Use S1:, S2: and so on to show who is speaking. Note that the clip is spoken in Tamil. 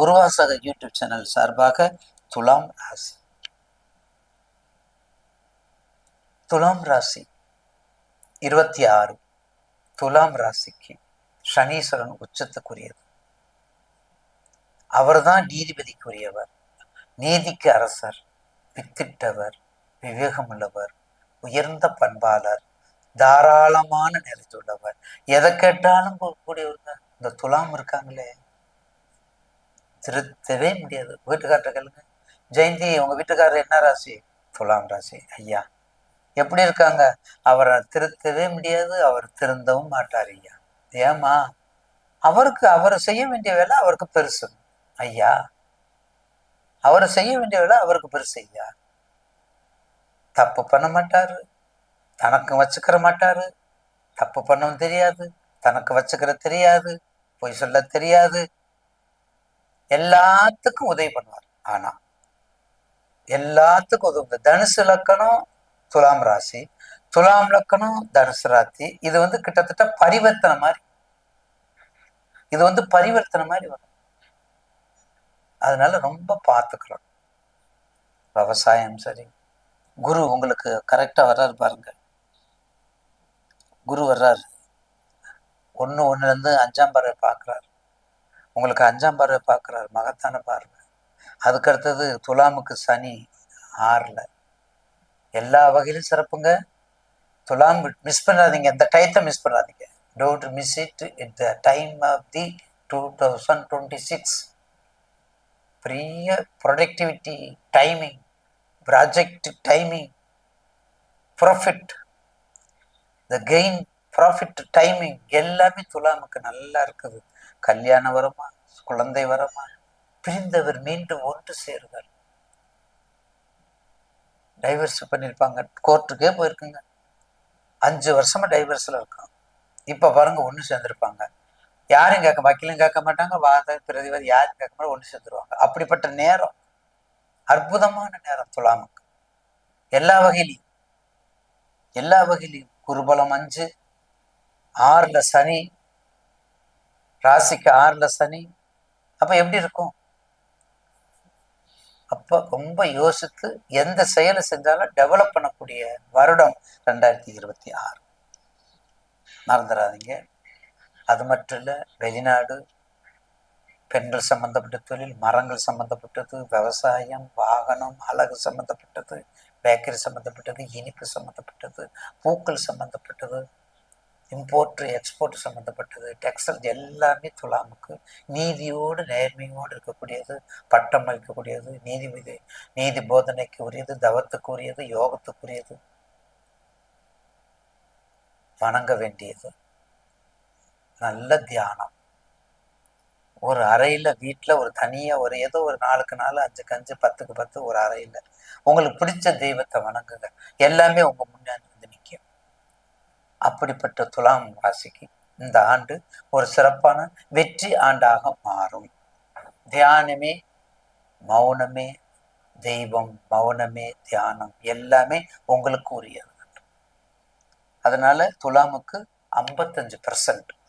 S1: உருவாசக யூடியூப் சேனல் சார்பாக துலாம் ராசி. துலாம் ராசி இருபத்தி ஆறு துலாம் ராசிக்கு சனீஸ்வரன் உச்சத்துக்குரியது அவர்தான் நீதிபதிக்குரியவர். நீதிக்கு அரசர் வித்திட்டவர் விவேகமுள்ளவர் உயர்ந்த பண்பாளர் தாராளமான நிறைந்துள்ளவர் எதை கேட்டாலும் கூடியவங்க இந்த துலாம் இருக்காங்களே. திருத்தவே முடியாது. வீட்டுக்கார்ட்ட கேளுங்க. ஜெயந்தி உங்க வீட்டுக்காரர் என்ன ராசி? துலாம் ராசி. ஐயா. எப்படி இருக்காங்க? அவரை திருத்தவே முடியாது. அவர் திருந்தவும் மாட்டார் ஐயா. ஏமா அவருக்கு அவர் செய்ய வேண்டிய வேலை அவருக்கு பெருசு. ஐயா. அவர் செய்ய வேண்டிய வேலை அவருக்கு பெருசு ஐயா. தப்பு பண்ண மாட்டாரு. தனக்கு வச்சுக்கிற மாட்டாரு. தப்பு பண்ணவும் தெரியாது. தனக்கு வச்சுக்கிற தெரியாது. பொய் சொல்ல தெரியாது. எல்லாத்துக்கும் உதவி பண்ணுவார். ஆனா எல்லாத்துக்கும் உதவு தனுசு லக்கணம் துலாம் ராசி துலாம் லக்கணம் தனுசு ராத்தி இது வந்து கிட்டத்தட்ட பரிவர்த்தனை மாதிரி. இது வந்து பரிவர்த்தனை மாதிரி வரும். அதனால ரொம்ப பார்த்துக்கிறோம் விவசாயம் சரி. குரு உங்களுக்கு கரெக்டா வர்றாரு பாருங்க. குரு வர்றாரு. ஒன்று ஒன்றுலேருந்து அஞ்சாம் பறவை பார்க்குறாரு. உங்களுக்கு அஞ்சாம் பார்வை பார்க்குறாரு மகத்தான பார்வை. அதுக்கு அடுத்தது துலாமுக்கு சனி ஆறில். எல்லா வகையிலும் சிறப்புங்க. துலாம் மிஸ் பண்ணாதீங்க. இந்த டயத்தை மிஸ் பண்ணாதீங்க. Don't miss it it the time of the two thousand twenty six பெரிய productivity timing project timing profit the gain profit timing எல்லாமே துலாமுக்கு நல்லா இருக்குது. கல்யாணம் வரமா? குழந்தை வரமா? பிரிந்தவர் மீண்டும் ஒன்று சேருவார் டைவர்ஸ் பண்ணியிருப்பாங்க கோர்ட்டுக்கே போயிருக்குங்க. அஞ்சு வருஷமா டைவர்ஸில் இருக்கும். இப்போ பாருங்க ஒன்று சேர்ந்துருப்பாங்க. யாரும் கேட்க வக்கீலும் கேட்க மாட்டாங்க. வாத பிரதிவாதி யாரும் கேட்க மாட்டாங்க. ஒன்று சேர்ந்துருவாங்க. அப்படிப்பட்ட நேரம். அற்புதமான நேரம் துலாமுக்கு. எல்லா வகையிலையும். எல்லா வகையிலையும். குருபலம் அஞ்சு ஆறில் சனி ராசிக்கு ஆறில் சனி. அப்போ எப்படி இருக்கும்? அப்போ ரொம்ப யோசித்து எந்த செயலை செஞ்சாலும் டெவலப் பண்ணக்கூடிய வருடம் ரெண்டாயிரத்தி இருபத்தி ஆறு. மறந்துடாதீங்க. அது மட்டும் இல்லை வெளிநாடு பெண்கள் சம்பந்தப்பட்ட தொழில் மரங்கள் சம்பந்தப்பட்டது விவசாயம் வாகனம் அழகு சம்பந்தப்பட்டது பேக்கரி சம்பந்தப்பட்டது இனிப்பு சம்பந்தப்பட்டது பூக்கள் சம்பந்தப்பட்டது. இம்போர்ட் எக்ஸ்போர்ட் சம்மந்தப்பட்டது டெக்ஸ்டைல்ஸ் எல்லாமே துலாமுக்கு நீதியோடு நேர்மையோடு இருக்கக்கூடியது பட்டம் அளிக்கக்கூடியது நீதிபதி நீதி போதனைக்கு உரியது தவத்துக்கு உரியது யோகத்துக்குரியது. வணங்க வேண்டியது. நல்ல தியானம். ஒரு அறையில் வீட்டில் ஒரு தனியாக ஒரு ஏதோ ஒரு நாளுக்கு நாள் அஞ்சுக்கு அஞ்சு பத்துக்கு பத்து ஒரு அறையில். உங்களுக்கு பிடிச்ச தெய்வத்தை வணங்குங்க. எல்லாமே உங்கள் முன்னாடி அப்படிப்பட்ட துலாம் ராசிக்கு இந்த ஆண்டு ஒரு சிறப்பான வெற்றி ஆண்டாக மாறும். தியானமே மௌனமே தெய்வம் மௌனமே தியானம் எல்லாமே உங்களுக்கு உரியது. அதனால துலாமுக்கு ஐம்பத்தஞ்சு பர்சன்ட்